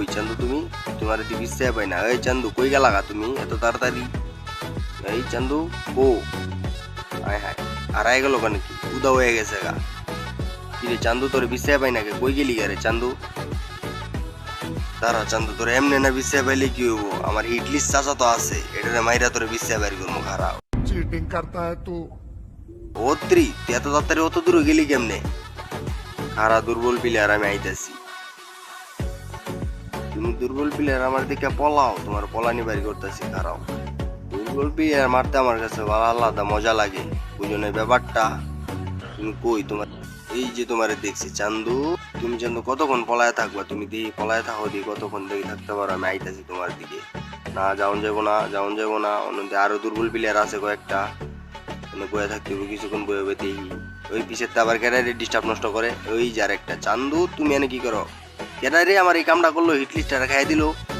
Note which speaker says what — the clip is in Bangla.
Speaker 1: কই চান্দু তুমি? তোমার দিবি সে পাই না। এই চান্দু কই গেলা তুমি? এত তাড়াতাড়ি? এই চান্দু ও হায় হায় হারাই গেল কেন কি উদা হয়ে গেছে গা। কিরে চান্দু তোর বিষয় পাই না কই গেলি রে চান্দু? দাঁড়া চান্দু তোর এমনি না বিষয় পাইলে কি হইব? আমার ইডলির চাচা তো আছে এটা মাইরা তোর বিষয় বাইর করব খারাপ
Speaker 2: চিটিং করতা হ্যায় তু।
Speaker 1: ও ত্রি এত তাড়াতাড়ি অত দূরে গেলি কেমনে? খারা দুর্বল পিলে আর আমি আইতাছি। তুমি দুর্বল প্লেয়ার, আমার দিকে পলাও। তোমার পলানি বাড়ি করতেছি খারাপ দুর্বল প্লেয়ার মারতে আমার কাছে ভালো, আলাদা মজা লাগে। বুঝো না ব্যাপারটা? তুমি কই? তোমার এই যে তোমারে দেখছি, চান্দু। তুমি চান্দু কতক্ষণ পলায় থাকবা? তুমি দিয়ে পলায় থাকো দিয়ে কতক্ষণ দেখে থাকতে পারো? আমি আইতাছি তোমার দিকে। না, যাওন যাব না, যাওন যাব না। অন্যদিকে আরও দুর্বল প্লেয়ার আছে কয়েকটা। মানে বয়ে থাকতে হবে কিছুক্ষণ বয়ে দেখি ওই পিছের আবার ক্যাডারে ডিস্টার্ব নষ্ট করে? ওই যার একটা চান্দু, তুমি এনে কি করো? ক্যাডারে আমার এই কামটা করল হিটলিস্টটা খাই দিলো।